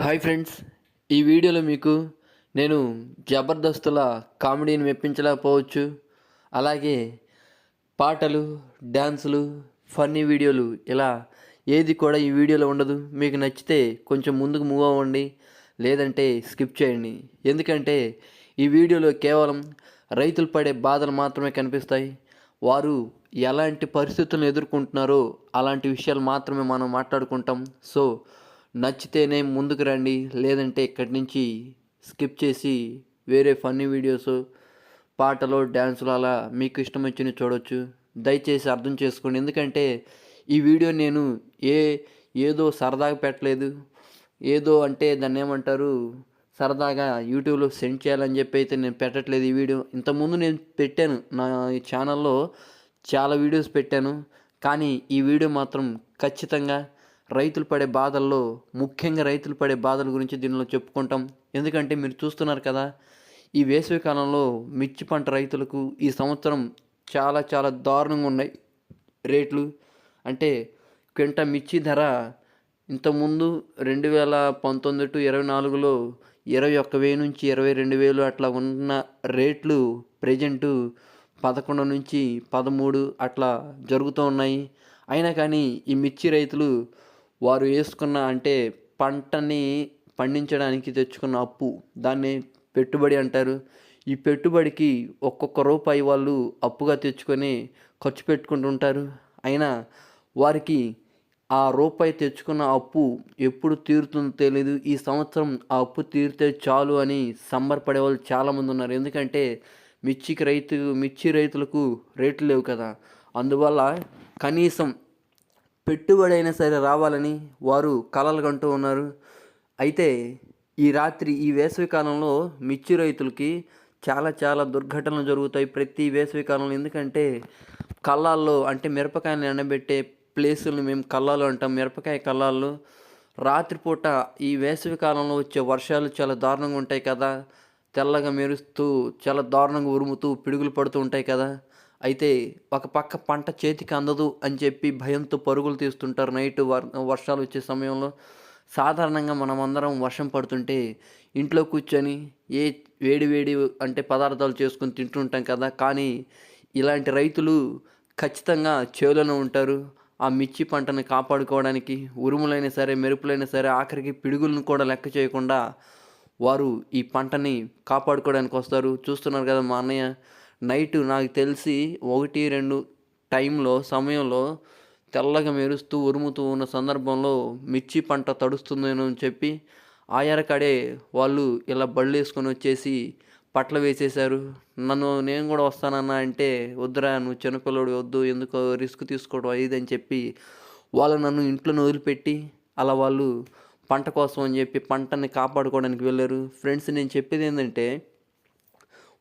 Hi friends ఈ వీడియోలో మీకు నేను జబర్దస్తుల కామెడీని మెప్పించలేకపోవచ్చు. అలాగే పాటలు డ్యాన్సులు ఫన్నీ వీడియోలు ఇలా ఏది కూడా ఈ వీడియోలో ఉండదు. మీకు నచ్చితే కొంచెం ముందుకు మూవ్ అవ్వండి లేదంటే స్కిప్ చేయండి. ఎందుకంటే ఈ వీడియోలో కేవలం రైతులు పడే బాధలు మాత్రమే కనిపిస్తాయి. వారు ఎలాంటి పరిస్థితులను ఎదుర్కొంటున్నారో అలాంటి విషయాలు మాత్రమే మనం మాట్లాడుకుంటాం. సో నచ్చితేనే ముందుకు రండి లేదంటే ఇక్కడి నుంచి స్కిప్ చేసి వేరే ఫన్నీ వీడియోస్ పాటలు డ్యాన్సులు అలా మీకు ఇష్టం వచ్చిన చూడొచ్చు. దయచేసి అర్థం చేసుకోండి. ఎందుకంటే ఈ వీడియో నేను ఏ ఏదో సరదాగా పెట్టలేదు. ఏదో అంటే దాన్ని ఏమంటారు? సరదాగా యూట్యూబ్లో సెండ్ చేయాలని చెప్పి అయితే నేను పెట్టట్లేదు ఈ వీడియో. ఇంతకుముందు నేను పెట్టాను. నా ఈ ఛానల్లో చాలా వీడియోస్ పెట్టాను. కానీ ఈ వీడియో మాత్రం ఖచ్చితంగా రైతులు పడే బాధల్లో ముఖ్యంగా రైతులు పడే బాధల గురించి దీనిలో చెప్పుకుంటాం. ఎందుకంటే మీరు చూస్తున్నారు కదా ఈ వేసవి కాలంలో మిర్చి పంట రైతులకు ఈ సంవత్సరం చాలా చాలా దారుణంగా ఉన్నాయి రేట్లు. అంటే క్వింటా మిర్చి ధర ఇంతకుముందు రెండు వేల పంతొమ్మిది టు ఇరవై నాలుగులో ఇరవై ఒక్క వెయ్యి నుంచి ఇరవై రెండు వేలు అట్లా ఉన్న రేట్లు ప్రజెంటు పదకొండు నుంచి పదమూడు అట్లా జరుగుతూ ఉన్నాయి. అయినా కానీ ఈ మిర్చి రైతులు వారు వేసుకున్న అంటే పంటని పండించడానికి తెచ్చుకున్న అప్పు దాన్ని పెట్టుబడి అంటారు. ఈ పెట్టుబడికి ఒక్కొక్క రూపాయి వాళ్ళు అప్పుగా తెచ్చుకొని ఖర్చు పెట్టుకుంటుంటారు. అయినా వారికి ఆ రూపాయి తెచ్చుకున్న అప్పు ఎప్పుడు తీరుతుందో తెలియదు ఈ సంవత్సరం ఆ అప్పు తీరితే చాలు అని సంబరపడే వాళ్ళు చాలామంది ఉన్నారు. ఎందుకంటే మిర్చికి రైతు మిర్చి రైతులకు రేట్లు లేవు కదా. అందువల్ల కనీసం పెట్టుబడి అయినా సరే రావాలని వారు కలలు కంటూ ఉన్నారు. అయితే ఈ రాత్రి ఈ వేసవి కాలంలో మిర్చి రైతులకి చాలా చాలా దుర్ఘటనలు జరుగుతాయి ప్రతి వేసవి కాలంలో. ఎందుకంటే కళ్ళాల్లో అంటే మిరపకాయలు ఎండబెట్టే ప్లేసులను మేము కళ్ళాలు అంటాం. మిరపకాయ కళ్ళాల్లో రాత్రిపూట ఈ వేసవి కాలంలో వచ్చే వర్షాలు చాలా దారుణంగా ఉంటాయి కదా. తెల్లగా మెరుస్తూ చాలా దారుణంగా ఉరుముతూ పిడుగులు పడుతూ ఉంటాయి కదా. అయితే ఒక పక్క పంట చేతికి అందదు అని చెప్పి భయంతో పరుగులు తీస్తుంటారు. నైట్ వర్ వర్షాలు వచ్చే సమయంలో సాధారణంగా మనమందరం వర్షం పడుతుంటే ఇంట్లో కూర్చొని ఏ వేడి వేడి అంటే పదార్థాలు చేసుకొని తింటుంటాం కదా. కానీ ఇలాంటి రైతులు ఖచ్చితంగా చేలోనే ఉంటారు. ఆ మిర్చి పంటను కాపాడుకోవడానికి ఉరుములైనా సరే మెరుపులైనా సరే ఆఖరికి పిడుగులను కూడా లెక్క చేయకుండా వారు ఈ పంటని కాపాడుకోవడానికి వస్తారు. చూస్తున్నారు కదా మా అన్నయ్య నైట్ నాకు తెలిసి ఒకటి రెండు టైంలో సమయంలో తెల్లగా మెరుస్తూ ఉరుముతూ ఉన్న సందర్భంలో మిర్చి పంట తడుస్తుందని అని చెప్పి ఆయరకాడే వాళ్ళు ఇలా బళ్ళు వేసుకొని వచ్చేసి పట్ల వేసేశారు. నన్ను నేను కూడా వస్తానన్నా అంటే వద్దురా నువ్వు చిన్నపిల్లడు వద్దు ఎందుకో రిస్క్ తీసుకోవడం ఇది అని చెప్పి వాళ్ళు నన్ను ఇంట్లో వదిలిపెట్టి అలా వాళ్ళు పంట కోసం అని చెప్పి పంటని కాపాడుకోవడానికి వెళ్ళారు. ఫ్రెండ్స్ నేను చెప్పేది ఏంటంటే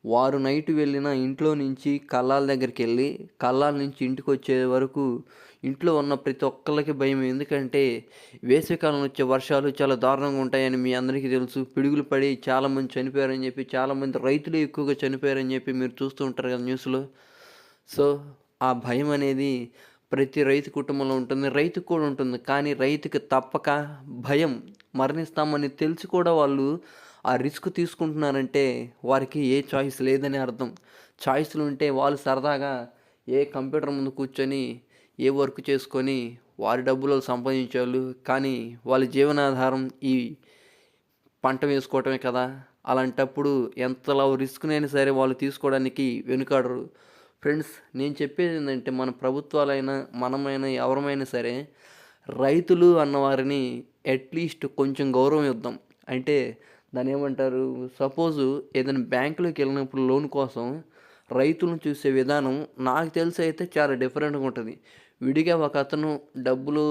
వారు నైట్ వెళ్ళిన ఇంట్లో నుంచి కళ్ళాల దగ్గరికి వెళ్ళి కళ్ళాల నుంచి ఇంటికి వచ్చే వరకు ఇంట్లో ఉన్న ప్రతి ఒక్కరికి భయం. ఎందుకంటే వేసవికాలం వచ్చే వర్షాలు చాలా దారుణంగా ఉంటాయని మీ అందరికీ తెలుసు. పిడుగులు పడి చాలామంది చనిపోయారని చెప్పి చాలామంది రైతులు ఎక్కువగా చనిపోయారని చెప్పి మీరు చూస్తూ ఉంటారు కదా న్యూస్లో. సో ఆ భయం అనేది ప్రతి రైతు కుటుంబంలో ఉంటుంది రైతుకు కూడా ఉంటుంది. కానీ రైతుకు తప్పక భయం. మరణిస్తామని తెలిసి కూడా వాళ్ళు ఆ రిస్క్ తీసుకుంటున్నారంటే వారికి ఏ చాయిస్ లేదని అర్థం. చాయిస్లు ఉంటే వాళ్ళు సరదాగా ఏ కంప్యూటర్ ముందు కూర్చొని ఏ వర్క్ చేసుకొని వారి డబ్బులు సంపాదించేవాళ్ళు. కానీ వాళ్ళ జీవనాధారం ఈ పంట వేసుకోవటమే కదా. అలాంటప్పుడు ఎంతలా రిస్క్నైనా సరే వాళ్ళు తీసుకోవడానికి వెనుకాడరు. ఫ్రెండ్స్ నేను చెప్పేది ఏంటంటే మన ప్రభుత్వాలైనా మనమైనా ఎవరమైనా సరే రైతులు అన్నవారిని అట్లీస్ట్ కొంచెం గౌరవం ఇద్దాం. అంటే దాని ఏమంటారు? సపోజు ఏదైనా బ్యాంకులోకి వెళ్ళినప్పుడు లోన్ కోసం రైతులను చూసే విధానం నాకు తెలిసి అయితే చాలా డిఫరెంట్గా ఉంటుంది. విడిగా ఒక అతను డబ్బులు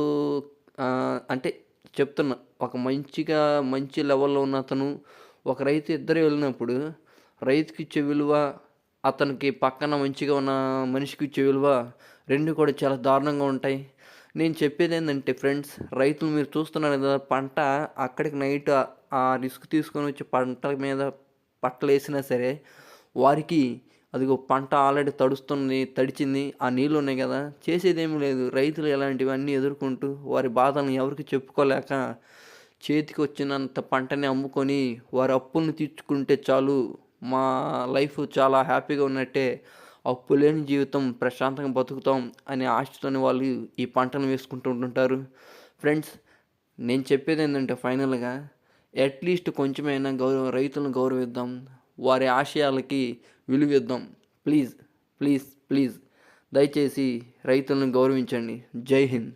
అంటే చెప్తున్నా ఒక మంచిగా మంచి లెవెల్లో ఉన్న అతను ఒక రైతు ఇద్దరు వెళ్ళినప్పుడు రైతుకి ఇచ్చే విలువ అతనికి పక్కన మంచిగా ఉన్న మనిషికి ఇచ్చే విలువ రెండు కూడా చాలా దారుణంగా ఉంటాయి. నేను చెప్పేది ఏంటంటే ఫ్రెండ్స్ రైతులు మీరు చూస్తున్నారు కదా పంట అక్కడికి నైట్ ఆ రిస్క్ తీసుకొని వచ్చి పంట మీద పట్టలు వేసినా సరే వారికి అదిగో పంట ఆల్రెడీ తడుస్తుంది తడిచింది ఆ నీళ్ళు ఉన్నాయి కదా చేసేదేమీ లేదు. రైతులు ఇలాంటివన్నీ ఎదుర్కొంటూ వారి బాధలను ఎవరికి చెప్పుకోలేక చేతికి వచ్చినంత పంటని అమ్ముకొని వారి అప్పులను తీర్చుకుంటే చాలు. మా లైఫ్ చాలా హ్యాపీగా ఉన్నట్టే అప్పు లేని జీవితం ప్రశాంతంగా బతుకుతాం అనే ఆశతోని వాళ్ళు ఈ పంటను వేసుకుంటూ ఉంటుంటారు. ఫ్రెండ్స్ నేను చెప్పేది ఏంటంటే ఫైనల్గా అట్లీస్ట్ కొంచెమైనా గౌరవ రైతులను గౌరవిద్దాం. వారి ఆశయాలకి విలువిద్దాం. Please please please. దయచేసి రైతులను గౌరవించండి. జై హింద్.